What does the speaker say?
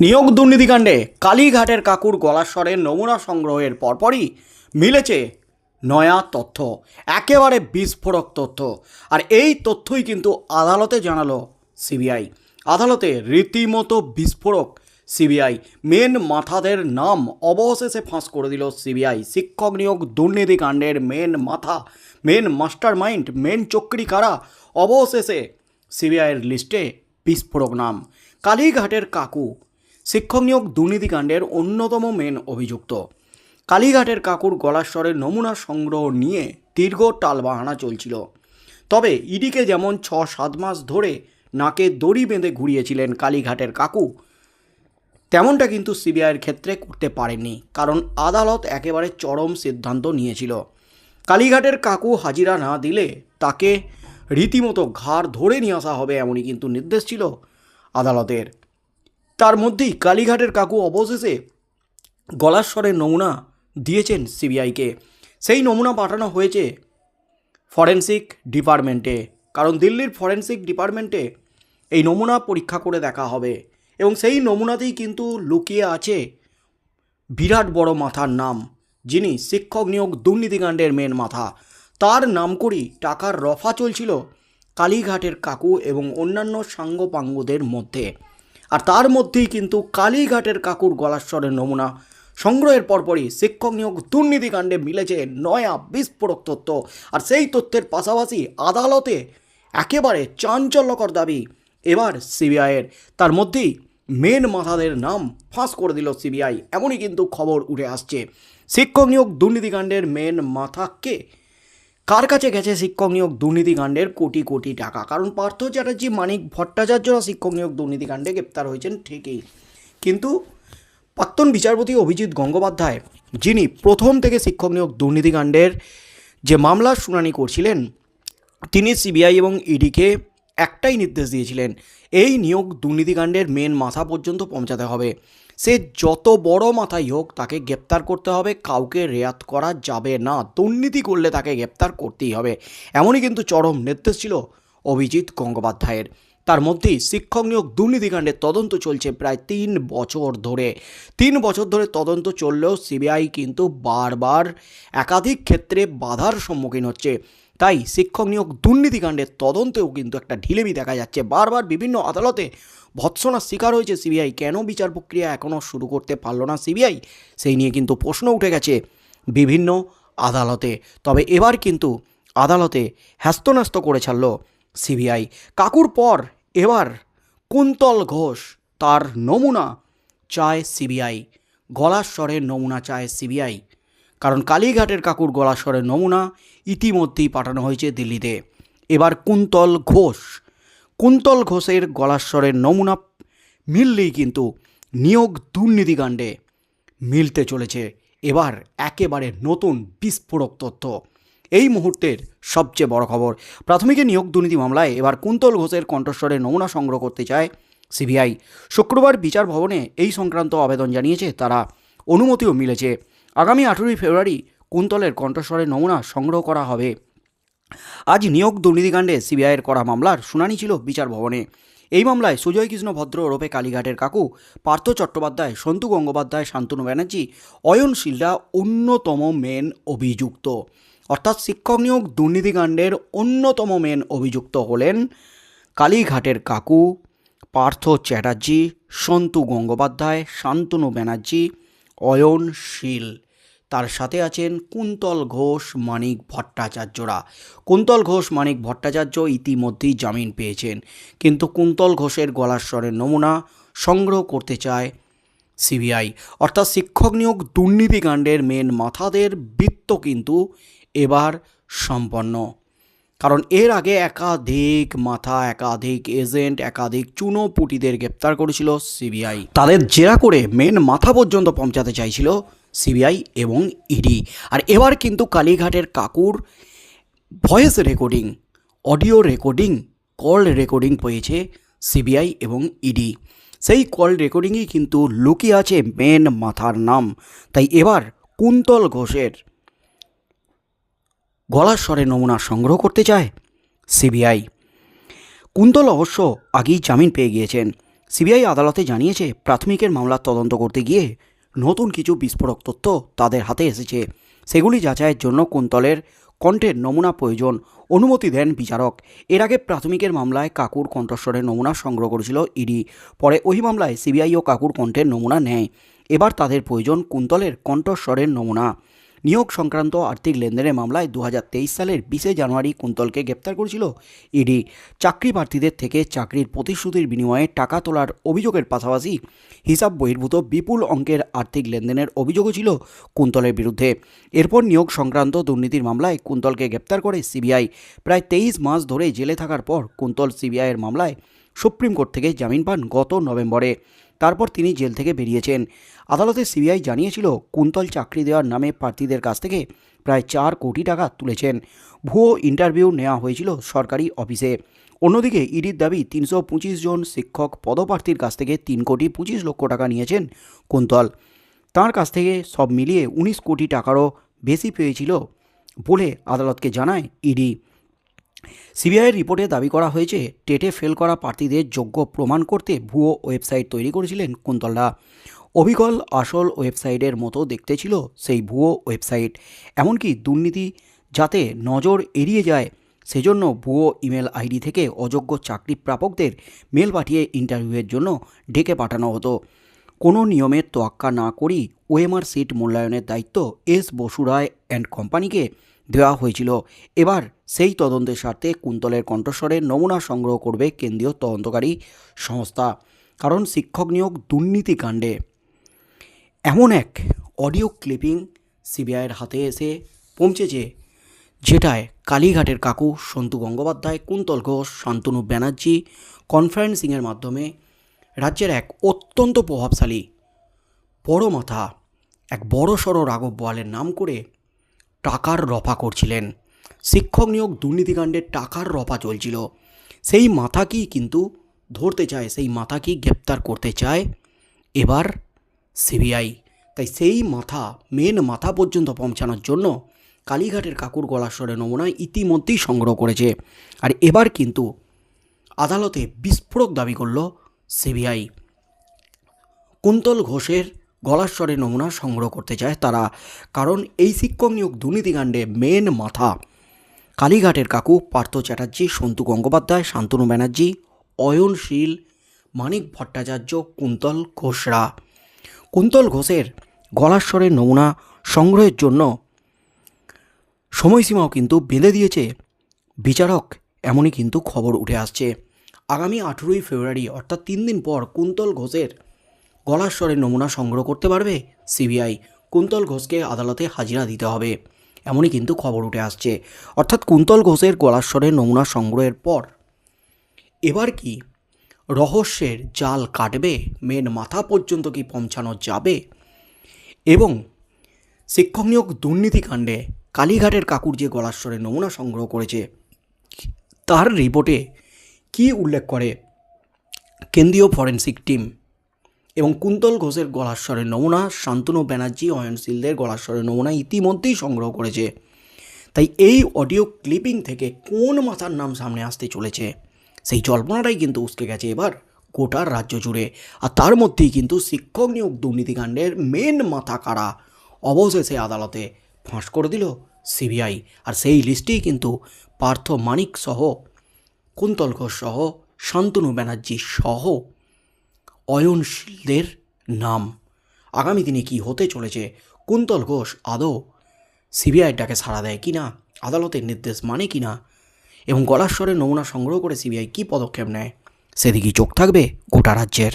নিয়োগ দুর্নীতিকাণ্ডে কালীঘাটের কাকুর গলাস্বরের নমুনা সংগ্রহের পরপরই মিলেছে নয়া তথ্য, একেবারে বিস্ফোরক তথ্য। আর এই তথ্যই কিন্তু আদালতে জানালো সিবিআই। আদালতে রীতিমতো বিস্ফোরক সিবিআই। মেন মাথাদের নাম অবশেষে ফাঁস করে দিল সিবিআই। শিক্ষক নিয়োগ দুর্নীতিকাণ্ডের মেন মাথা, মেন মাস্টার মাইন্ড মেন চক্রী কারা অবশেষে সিবিআইয়ের লিস্টে বিস্ফোরক নাম। কালীঘাটের কাকু শিক্ষক নিয়োগ দুর্নীতিকাণ্ডের অন্যতম মেন অভিযুক্ত। কালীঘাটের কাকুর গলাস্বরের নমুনা সংগ্রহ নিয়ে দীর্ঘ টালবাহানা চলছিল। তবে ইডিকে যেমন ছ সাত মাস ধরে নাকে দড়ি বেঁধে ঘুরিয়েছিলেন কালীঘাটের কাকু, তেমনটা কিন্তু সিবিআইয়ের ক্ষেত্রে করতে পারেননি, কারণ আদালত একেবারে চরম সিদ্ধান্ত নিয়েছিল। কালীঘাটের কাকু হাজিরা না দিলে তাকে রীতিমতো ঘাড় ধরে নিয়ে আসা হবে এমনই কিন্তু নির্দেশ ছিল আদালতের। তার মধ্যেই কালীঘাটের কাকু অবশেষে গলার গলাস্বরের নমুনা দিয়েছেন সিবিআইকে। সেই নমুনা পাঠানো হয়েছে ফরেন্সিক ডিপার্টমেন্টে, কারণ দিল্লির ফরেন্সিক ডিপার্টমেন্টে এই নমুনা পরীক্ষা করে দেখা হবে এবং সেই নমুনাতেই কিন্তু লুকিয়ে আছে বিরাট বড় মাথার নাম, যিনি শিক্ষক নিয়োগ দুর্নীতিকাণ্ডের মেন মাথা। তার নাম করেই টাকার রফা চলছিল কালীঘাটের কাকু এবং অন্যান্য সাঙ্গপাঙ্গদের মধ্যে। আর তার মধ্যেই কিন্তু কালীঘাটের কাকুর গলাস্বরের নমুনা। সংগ্রহের পরপরই শিক্ষক নিয়োগ দুর্নীতিকাণ্ডে মিলেছে নয়া বিস্ফোরক তথ্য। আর সেই তথ্যের পাশাপাশি আদালতে একেবারে চাঞ্চল্যকর দাবি এবার সিবিআইয়ের। তার মধ্যেই মেন মাথাদের নাম ফাঁস করে দিল সিবিআই। এমনই কিন্তু খবর উঠে আসছে। শিক্ষক নিয়োগ দুর্নীতিকাণ্ডের মেন মাথা কে? কার কাছে গেছে শিক্ষক নিয়োগ দুর্নীতিকাণ্ডের কোটি কোটি টাকা? কারণ পার্থ চ্যাটার্জি, মানিক ভট্টাচার্যরা শিক্ষক নিয়োগ দুর্নীতিকাণ্ডে গ্রেপ্তার হয়েছেন ঠিকই। কিন্তু প্রাক্তন বিচারপতি অভিজিৎ গঙ্গোপাধ্যায়, যিনি প্রথম থেকে শিক্ষক নিয়োগ দুর্নীতিকাণ্ডের যে মামলার শুনানি করছিলেন, তিনি সিবিআই এবং ইডিকে একটাই নির্দেশ দিয়েছিলেন, এই নিয়োগ দুর্নীতিকাণ্ডের মেন মাথা পর্যন্ত পৌঁছাতে হবে। সে যত বড় মাথাই হোক তাকে গ্রেপ্তার করতে হবে, কাউকে রেয়াত করা যাবে না। দুর্নীতি করলে তাকে গ্রেপ্তার করতেই হবে। এমনই কিন্তু চরম নির্দেশ ছিল অভিজিৎ গঙ্গোপাধ্যায়ের। তার মধ্যেই শিক্ষক নিয়োগ দুর্নীতিকাণ্ডের তদন্ত চলছে প্রায় তিন বছর ধরে। তিন বছর ধরে তদন্ত চললেও সিবিআই কিন্তু বারবার একাধিক ক্ষেত্রে বাধার সম্মুখীন হচ্ছে। তাই শিক্ষক নিয়োগ দুর্নীতিকাণ্ডের তদন্তেও কিন্তু একটা ঢিলেমি দেখা যাচ্ছে। বারবার বিভিন্ন আদালতে ভৎসনার শিকার হয়েছে সিবিআই। কেন বিচার প্রক্রিয়া এখনও শুরু করতে পারল না সিবিআই? সেই নিয়ে কিন্তু প্রশ্ন উঠে গেছে বিভিন্ন আদালতে। তবে এবার কিন্তু আদালতে হ্যাস্তন্যস্ত করে ছাড়ল সিবিআই। কাকুর পর এবার কুন্তল ঘোষ তার নমুনা চায় সিবিআই। গলার স্বরের নমুনা চায় সিবিআই। কারণ কালীঘাটের কাকুর গলার স্বরের নমুনা ইতিমধ্যেই পাঠানো হয়েছে দিল্লিতে। এবার কুন্তল ঘোষ। কুন্তল ঘোষের গলাস্বরের নমুনা মিললেই কিন্তু নিয়োগ দুর্নীতিকাণ্ডে মিলতে চলেছে। এবার একেবারে নতুন বিস্ফোরক তথ্য। এই মুহূর্তের সবচেয়ে বড় খবর, প্রাথমিকে নিয়োগ দুর্নীতি মামলায় এবার কুন্তল ঘোষের কণ্ঠস্বরের নমুনা সংগ্রহ করতে চায় সিবিআই। শুক্রবার বিচার ভবনে এই সংক্রান্ত আবেদন জানিয়েছে তারা। অনুমতিও মিলেছে। আগামী আঠেরোই ফেব্রুয়ারি কুন্তলের কণ্ঠস্বরের নমুনা সংগ্রহ করা হবে। আজ নিয়োগ দুর্নীতিকাণ্ডে সিবিআইয়ের করা মামলার শুনানি ছিল বিচার ভবনে। এই মামলায় সুজয় কৃষ্ণ ভদ্র ওরফে কালীঘাটের কাকু, পার্থ চট্টোপাধ্যায়, সন্তু গঙ্গোপাধ্যায়, শান্তনু ব্যানার্জি, অয়ন শিলডা অন্যতম মেন অভিযুক্ত। অর্থাৎ শিক্ষক নিয়োগ দুর্নীতিকাণ্ডের অন্যতম মেন অভিযুক্ত হলেন কালীঘাটের কাকু, পার্থ চ্যাটার্জি, সন্তু গঙ্গোপাধ্যায়, শান্তনু ব্যানার্জি, অয়ন শীল। তার সাথে আছেন কুন্তল ঘোষ, মানিক ভট্টাচার্যরা। কুন্তল ঘোষ, মানিক ভট্টাচার্য ইতিমধ্যেই জামিন পেয়েছেন। কিন্তু কুন্তল ঘোষের গলার স্বরের নমুনা সংগ্রহ করতে চায় সিবিআই। অর্থাৎ শিক্ষক নিয়োগ দুর্নীতিকাণ্ডের মেন মাথাদের বৃত্ত কিন্তু এবার সম্পন্ন। কারণ এর আগে একাধিক মাথা, একাধিক এজেন্ট, একাধিক চুনোপুটিদের গ্রেপ্তার করেছিল সিবিআই। তাদের জেরা করে মেন মাথা পর্যন্ত পৌঁছাতে চাইছিল সিবিআই এবং ইডি। আর এবার কিন্তু কালীঘাটের কাকুর voice recording, audio recording, call recording পেয়েছে সিবিআই এবং ইডি। সেই কল রেকর্ডিংই কিন্তু লুকিয়ে আছে মেন মাথার নাম। তাই এবার কুন্তল ঘোষের গলার স্বরে নমুনা সংগ্রহ করতে চায় সিবিআই। কুন্তল অবশ্য আগেই জামিন পেয়ে গিয়েছেন। সিবিআই আদালতে জানিয়েছে, প্রাথমিকের মামলার তদন্ত করতে গিয়ে নতুন কিছু বিস্ফোরক তথ্য তাদের হাতে এসেছে। সেগুলি যাচাইয়ের জন্য কুন্তলের কণ্ঠের নমুনা প্রয়োজন, অনুমতি দেন বিচারক। এর আগে প্রাথমিকের মামলায় কাকুর কণ্ঠস্বরের নমুনা সংগ্রহ করেছিল ইডি। পরে ওই মামলায় সিবিআই ও কাকুর কণ্ঠের নমুনা নেয়। এবার তাদের প্রয়োজন কুন্তলের কণ্ঠস্বরের নমুনা। নিয়োগ সংক্রান্ত আর্থিক লেনদেনের মামলায় দু হাজার তেইশ সালের বিশে জানুয়ারি কুন্তলকে গ্রেপ্তার করেছিল ইডি। চাকরি প্রার্থীদের থেকে চাকরির প্রতিশ্রুতির বিনিময়ে টাকা তোলার অভিযোগের পাশাপাশি হিসাব বহির্ভূত বিপুল অঙ্কের আর্থিক লেনদেনের অভিযোগও ছিল কুন্তলের বিরুদ্ধে। এরপর নিয়োগ সংক্রান্ত দুর্নীতির মামলায় কুন্তলকে গ্রেপ্তার করে সিবিআই। প্রায় তেইশ মাস ধরে জেলে থাকার পর কুন্তল সিবিআইয়ের মামলায় সুপ্রিম কোর্ট থেকে জামিন পান গত নভেম্বরে। তারপর তিনি জেল থেকে বেরিয়েছেন। আদালতে সিবিআই জানিয়েছিল, কুন্তল চাকরি দেওয়ার নামে প্রার্থীদের কাছ থেকে প্রায় চার কোটি টাকা তুলেছেন। ভুয়ো ইন্টারভিউ নেওয়া হয়েছিল সরকারি অফিসে। অন্যদিকে ইডির দাবি, তিনশো পঁচিশ জন শিক্ষক পদপ্রার্থীর কাছ থেকে তিন কোটি পঁচিশ লক্ষ টাকা নিয়েছেন কুন্তল। তার কাছ থেকে সব মিলিয়ে উনিশ কোটি টাকারও বেশি পেয়েছিল বলে আদালতকে জানায় ইডি। সিবিআইয়ের রিপোর্টে দাবি করা হয়েছে, টেটে ফেল করা প্রার্থীদের যোগ্য প্রমাণ করতে ভুয়ো ওয়েবসাইট তৈরি করেছিলেন কুন্তলরা অবিকল আসল ওয়েবসাইটের মতো দেখতে ছিল সেই ভুয়ো ওয়েবসাইট। এমনকি দুর্নীতি যাতে নজর এড়িয়ে যায়, সেজন্য ভুয়ো ইমেল আইডি থেকে অযোগ্য চাকরি প্রাপকদের মেল পাঠিয়ে ইন্টারভিউয়ের জন্য ডেকে পাঠানো হতো। কোনো নিয়মের তোয়াক্কা না করেই ওএমআর সিট মূল্যায়নের দায়িত্ব এস বসুরায় অ্যান্ড কোম্পানিকে দেওয়া হয়েছিল। এবার সেই তদন্তের স্বার্থে কুন্তলের কণ্ঠস্বরের নমুনা সংগ্রহ করবে কেন্দ্রীয় তদন্তকারী সংস্থা, কারণ শিক্ষক নিয়োগ দুর্নীতিকাণ্ডে এমন এক অডিও ক্লিপিং সিবিআইয়ের হাতে এসে পৌঁছেছে, যেটায় কালীঘাটের কাকু সন্তু গঙ্গোপাধ্যায়, কুন্তল ঘোষ, শান্তনু ব্যানার্জি, কনফারেন্সিংয়ের মাধ্যমে রাজ্যের এক অত্যন্ত প্রভাবশালী বড় মাথা এক বড় সড়ো রাঘব বোয়ালের নাম করে টাকার রফা করছিলেন। শিক্ষক নিয়োগ দুর্নীতিকাণ্ডে টাকার রফা চলছিল। সেই মাথাকেই কিন্তু ধরতে চায়, সেই মাথাকেই গ্রেপ্তার করতে চায় এবার সিবিআই। তাই সেই মাথা মেন মাথা পর্যন্ত পৌঁছানোর জন্য কালীঘাটের কাকুর গলাস্বরে নমুনা ইতিমধ্যেই সংগ্রহ করেছে। আর এবার কিন্তু আদালতে বিস্ফোরক দাবি করল সিবিআই। কুন্তল ঘোষের গলাস্বরে নমুনা সংগ্রহ করতে চায় তারা, কারণ এই শিক্ষক নিয়োগ দুর্নীতিকাণ্ডে মেন মাথা। কালীঘাটের কাকু পার্থ চ্যাটার্জি, সন্তু গঙ্গোপাধ্যায়, শান্তনু ব্যানার্জি, অয়নশীল, মানিক ভট্টাচার্য, কুন্তল ঘোষরা। কুন্তল ঘোষের গলাস্বরের নমুনা সংগ্রহের জন্য সময়সীমাও কিন্তু বেঁধে দিয়েছে। বিচারক, এমনই কিন্তু খবর উঠে আসছে। আগামী আঠেরোই ফেব্রুয়ারি, অর্থাৎ তিন দিন পর কুন্তল ঘোষের গলার স্বরের নমুনা সংগ্রহ করতে পারবে সিবিআই। কুন্তল ঘোষকে আদালতে হাজিরা দিতে হবে, এমনই কিন্তু খবর উঠে আসছে। অর্থাৎ কুন্তল ঘোষের গলার স্বরের নমুনা সংগ্রহের পর এবার কি রহস্যের জাল কাটবে মেন মাথা পর্যন্ত কি পৌঁছানো যাবে? এবং শিক্ষক নিয়োগ দুর্নীতিকাণ্ডে কালীঘাটের কাকুর যে গলাস্বরের নমুনা সংগ্রহ করেছে, তার রিপোর্টে কি উল্লেখ করে? কেন্দ্রীয় ফরেন্সিক টিম এবং কুন্তল ঘোষের গলাস্বরের নমুনা, শান্তনু ব্যানার্জি অয়নশীলদের গলাস্বরের নমুনা ইতিমধ্যেই সংগ্রহ করেছে। তাই এই অডিও ক্লিপিং থেকে কোন মাথার নাম সামনে আসতে চলেছে? সেই জল্পনাটাই কিন্তু উসকে গেছে এবার গোটার রাজ্য জুড়ে। আর তার মধ্যেই কিন্তু শিক্ষক নিয়োগ দুর্নীতিকাণ্ডের মেন মাথা কারা অবশেষে আদালতে ফাঁস করে দিল সিবিআই। আর সেই লিস্টেই কিন্তু পার্থ মানিক সহ কুন্তল ঘোষ সহ শান্তনু ব্যানার্জি সহ অয়নশীলদের নাম। আগামী দিনে কি হতে চলেছে? কুন্তল ঘোষ আদৌ সিবিআইয়ের ডাকে সাড়া দেয় কি না আদালতের নির্দেশ মানে কি না এবং গলাস্বরের নমুনা সংগ্রহ করে সিবিআই কী পদক্ষেপ নেয়? সেদিকে চোখ থাকবে গোটা রাজ্যের।